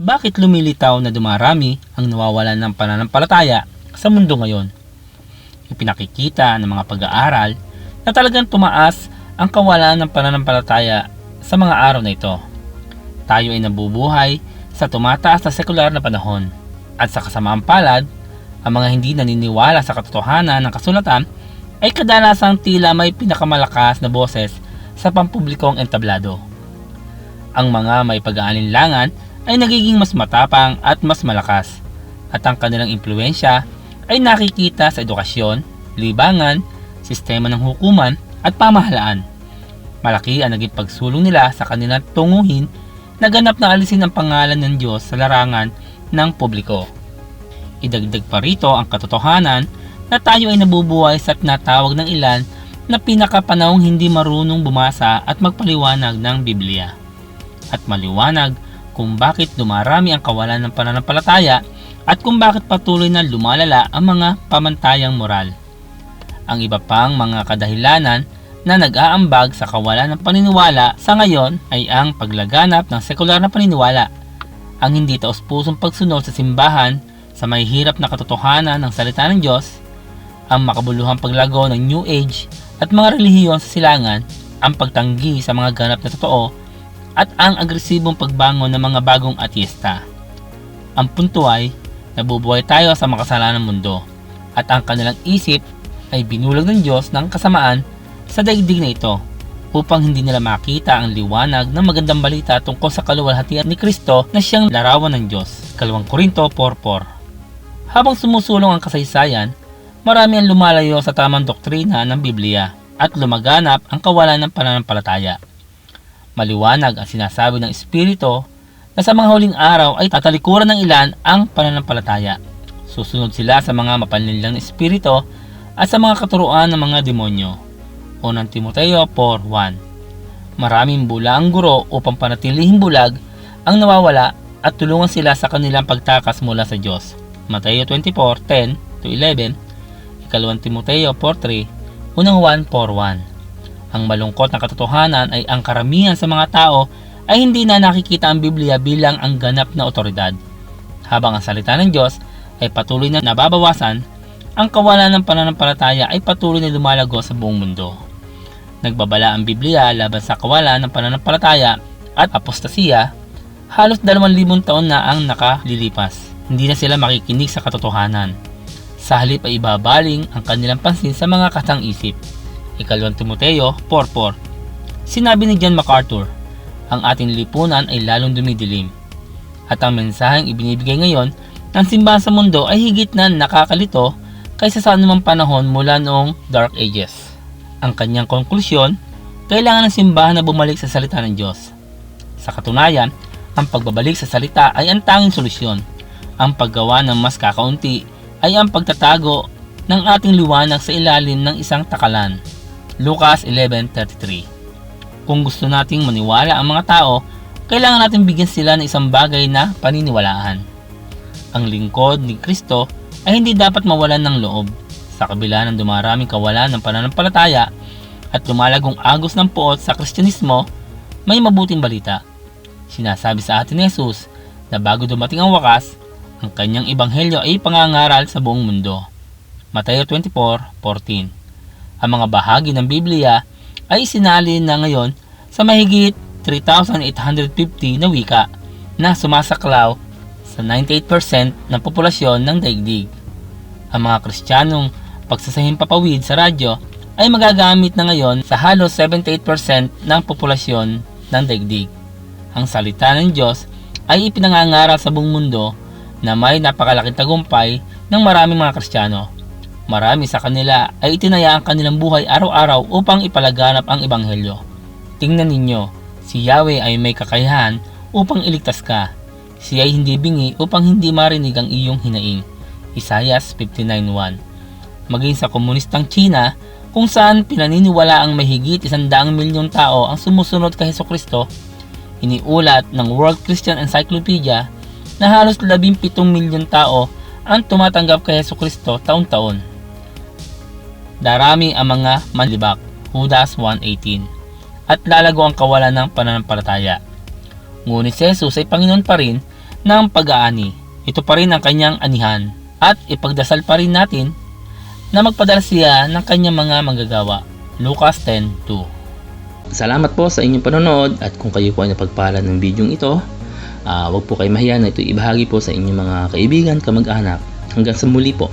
Bakit lumilitaw na dumarami ang nawawalan ng pananampalataya sa mundo ngayon? Ipinakikita ng mga pag-aaral na talagang tumaas ang kawalan ng pananampalataya sa mga araw na ito. Tayo ay nabubuhay sa tumataas na sekular na panahon at sa kasamaang palad, ang mga hindi naniniwala sa katotohanan ng kasulatan ay kadalasang tila may pinakamalakas na boses sa pampublikong entablado. Ang mga may pag-aalinlangan ay nagiging mas matapang at mas malakas at ang kanilang impluensya ay nakikita sa edukasyon, libangan, sistema ng hukuman at pamahalaan. Malaki ang naging pagsulong nila sa kanilang tunguhin na ganap na alisin ang pangalan ng Diyos sa larangan ng publiko. Idagdag pa rito ang katotohanan na tayo ay nabubuhay sa tinatawag ng ilan na pinakapanahong hindi marunong bumasa at magpaliwanag ng Biblia. At maliwanag kung bakit dumarami ang kawalan ng pananampalataya at kung bakit patuloy na lumalala ang mga pamantayang moral. Ang iba pang mga kadahilanan na nag-aambag sa kawalan ng paniniwala sa ngayon ay ang paglaganap ng sekular na paniniwala, ang hindi taos-pusong pagsunod sa simbahan sa may hirap na katotohanan ng salita ng Diyos, ang makabuluhang paglago ng New Age at mga relihiyon sa silangan, ang pagtanggi sa mga ganap na totoo, at ang agresibong pagbangon ng mga bagong ateista. Ang punto ay, nabubuhay tayo sa makasalanang mundo, at ang kanilang isip ay binulag ng Diyos ng kasamaan sa daigdig na ito upang hindi nila makita ang liwanag ng magandang balita tungkol sa kaluwalhatian ni Kristo na siyang larawan ng Diyos. Kalawang Korinto 4.4 Habang sumusulong ang kasaysayan, marami ang lumalayo sa tamang doktrina ng Biblia at lumaganap ang kawalan ng pananampalataya. Maliwanag ang sinasabi ng Espiritu na sa mga huling araw ay tatalikuran ng ilan ang pananampalataya. Susunod sila sa mga mapanlinlang na Espiritu at sa mga katuruan ng mga demonyo. Unang Timoteo 4.1 Maraming bula ang guro upang panatilihing bulag ang nawawala at tulungan sila sa kanilang pagtakas mula sa Diyos. Mateo 24:10 to 11, Ikalawang Timoteo 4:3, Unang Juan 4:1. Ang malungkot na katotohanan ay ang karamihan sa mga tao ay hindi na nakikita ang Biblia bilang ang ganap na otoridad. Habang ang salita ng Diyos ay patuloy na nababawasan, ang kawalan ng pananampalataya ay patuloy na lumalago sa buong mundo. Nagbabala ang Biblia laban sa kawalan ng pananampalataya at apostasiya, halos 2,000 taon na ang nakalilipas. Hindi na sila makikinig sa katotohanan. Sa halip ay ibabaling ang kanilang pansin sa mga katang isip. Ikalawang Timoteo 4.4 Sinabi ni John MacArthur, ang ating lipunan ay lalong dumidilim. At ang mensaheng ibinibigay ngayon ng simbahan sa mundo ay higit na nakakalito kaysa sa anumang panahon mula noong Dark Ages. Ang kanyang konklusyon, kailangan ng simbahan na bumalik sa salita ng Diyos. Sa katunayan, ang pagbabalik sa salita ay ang tanging solusyon. Ang paggawa ng mas kakaunti ay ang pagtatago ng ating liwanag sa ilalim ng isang takalan. Lucas 11.33 Kung gusto nating maniwala ang mga tao, kailangan natin bigyan sila ng isang bagay na paniniwalaan. Ang lingkod ni Kristo ay hindi dapat mawalan ng loob sa kabila ng dumaraming kawalan ng pananampalataya at lumalagong agos ng puot sa Kristyanismo, may mabuting balita. Sinasabi sa atin ni Jesus na bago dumating ang wakas, ang kanyang ebanghelyo ay pangangaral sa buong mundo. Mateo 24:14. Ang mga bahagi ng Biblia ay sinali na ngayon sa mahigit 3,850 na wika na sumasaklaw sa 98% ng populasyon ng daigdig. Ang mga Kristiyanong pagsasahimpapawid sa radyo ay magagamit na ngayon sa halos 78% ng populasyon ng daigdig. Ang salita ng Diyos ay ipinangangaral sa buong mundo na may napakalaking tagumpay ng maraming mga Kristiyano. Marami sa kanila ay itinaya ang kanilang buhay araw-araw upang ipalaganap ang Ebanghelyo. Tingnan ninyo, si Yahweh ay may kakayahan upang iligtas ka. Siya ay hindi bingi upang hindi marinig ang iyong hinaing. Isayas 59.1 Maging sa komunistang China, kung saan pinaniniwala ang mahigit isandaang milyong tao ang sumusunod kay Heso Kristo, iniulat ng World Christian Encyclopedia na halos 17 milyon tao ang tumatanggap kay Heso Kristo taon-taon. Darami ang mga manlibak, Judas 1.18, at lalago ang kawalan ng pananampalataya. Ngunit si Jesus ay Panginoon pa rin ng pag-aani. Ito pa rin ang kanyang anihan at ipagdasal pa rin natin na magpadala siya ng kanyang mga manggagawa. Lucas 10.2 Salamat po sa inyong panonood at kung kayo po ay napagpala ng video ito, ah, huwag po kayo mahiya na ito ibahagi po sa inyong mga kaibigan, kamag-anak. Hanggang sa muli po.